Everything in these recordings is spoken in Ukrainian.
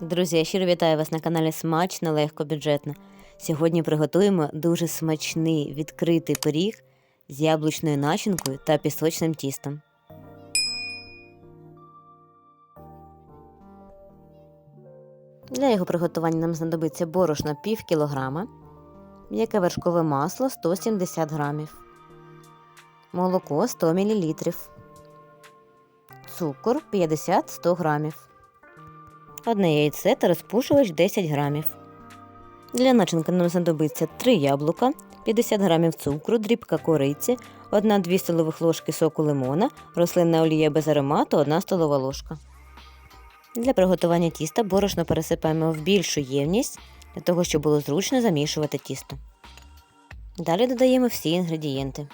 Друзі, я щиро вітаю вас на каналі Смачно, легко, бюджетно. Сьогодні приготуємо дуже смачний відкритий пиріг з яблучною начинкою та пісочним тістом. Для його приготування нам знадобиться борошно пів кілограма, м'яке вершкове масло 170 грамів, молоко 100 мл, цукор 50-100 грамів одне яйце та розпушувач 10 грамів. Для начинки нам знадобиться 3 яблука, 50 грамів цукру, дрібка кориці, 1-2 столових ложки соку лимона, рослинна олія без аромату, 1 столова ложка. Для приготування тіста борошно пересипаємо в більшу ємність, для того, щоб було зручно замішувати тісто. Далі додаємо всі інгредієнти.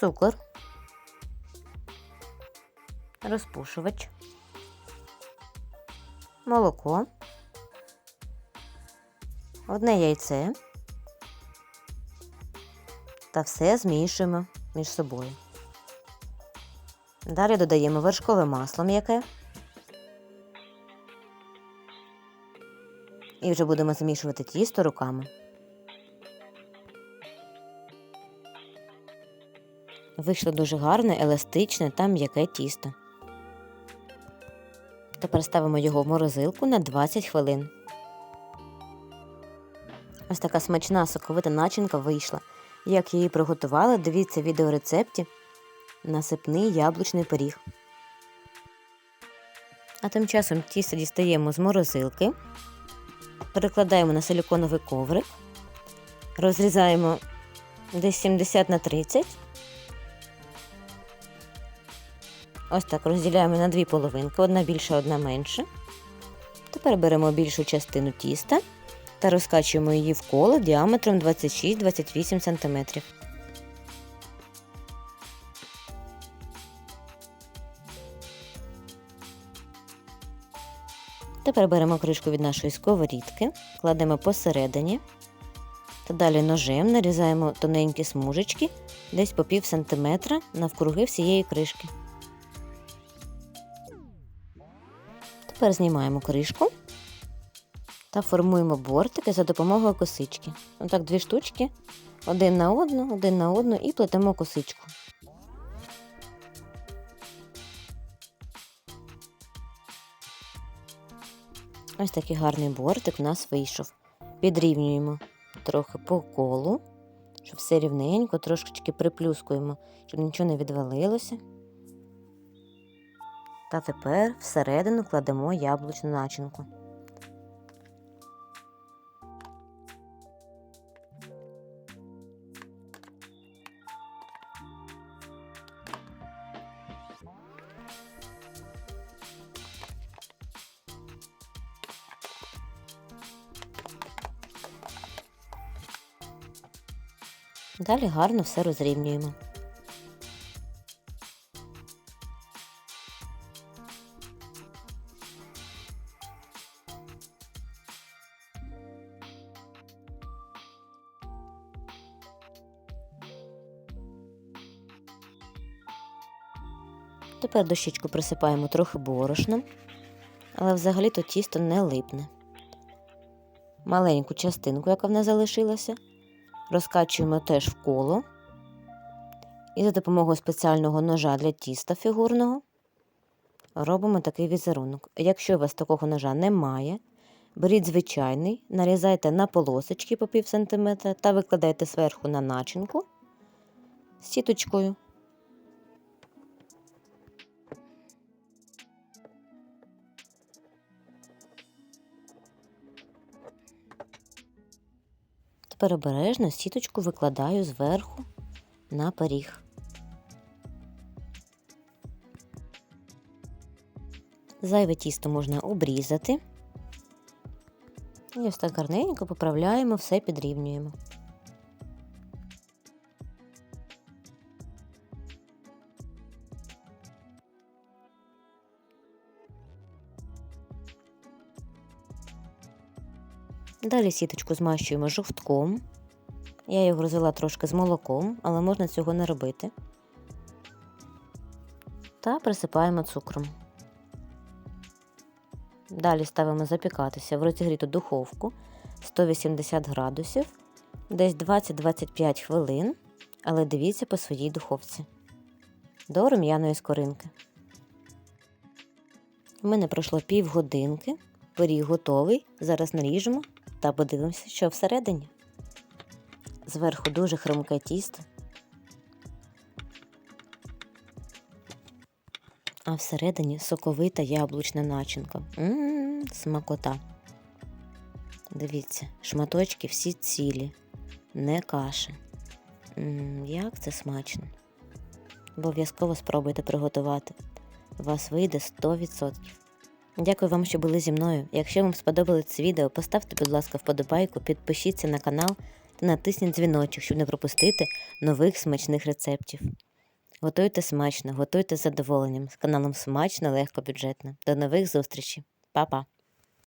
Цукор, розпушувач молоко, одне яйце та все змішуємо між собою. Далі додаємо вершкове масло м'яке і вже будемо змішувати тісто руками. Вийшло дуже гарне, еластичне та м'яке тісто. Тепер ставимо його в морозилку на 20 хвилин. Ось така смачна соковита начинка вийшла. Як її приготували, дивіться в відеорецепті насипний яблучний пиріг. А тим часом тісто дістаємо з морозилки, перекладаємо на силіконовий коврик, розрізаємо десь 70 на 30 Ось так розділяємо на дві половинки, одна більша, одна менша. Тепер беремо більшу частину тіста та розкачуємо її в коло діаметром 26-28 см. Тепер беремо кришку від нашої сковорідки, кладемо посередині та далі ножем нарізаємо тоненькі смужечки десь по пів сантиметра навкруги всієї кришки. Тепер знімаємо кришку та формуємо бортики за допомогою косички. Отак дві штучки, один на одну, один на одну і плетемо косичку. Ось такий гарний бортик у нас вийшов. Підрівнюємо трохи по колу, щоб все рівненько, трошечки приплюскуємо, щоб нічого не відвалилося. Та тепер всередину кладемо яблучну начинку. Далі гарно все розрівнюємо. Тепер дощечку присипаємо трохи борошном, але взагалі то тісто не липне. Маленьку частинку, яка в нас залишилася, розкачуємо теж в коло і за допомогою спеціального ножа для тіста фігурного робимо такий візерунок. Якщо у вас такого ножа немає, беріть звичайний, нарізайте на полосочки по пів сантиметра та викладайте зверху на начинку з сіточкою. Тепер обережно сіточку викладаю зверху на пиріг. Зайве тісто можна обрізати. І ось так гарненько поправляємо, все підрівнюємо. Далі сіточку змащуємо жовтком. Я його розвела трошки з молоком, але можна цього не робити. Та присипаємо цукром. Далі ставимо запікатися в розігріту духовку 180 градусів, десь 20-25 хвилин, але дивіться по своїй духовці. До рум'яної скоринки. У мене пройшло півгодинки, пиріг готовий. Зараз наріжемо та подивимося, що всередині. Зверху дуже хрумке тісто. А всередині соковита яблучна начинка. Мм, смакота. Дивіться, шматочки всі цілі, не каші. Мм, як це смачно. Обов'язково спробуйте приготувати. У вас вийде 100%. Дякую вам, що були зі мною. Якщо вам сподобалось це відео, поставте, будь ласка, вподобайку, підпишіться на канал та натисніть дзвіночок, щоб не пропустити нових смачних рецептів. Готуйте смачно, готуйте з задоволенням. З каналом смачно, легко, бюджетно. До нових зустрічей. Па-па!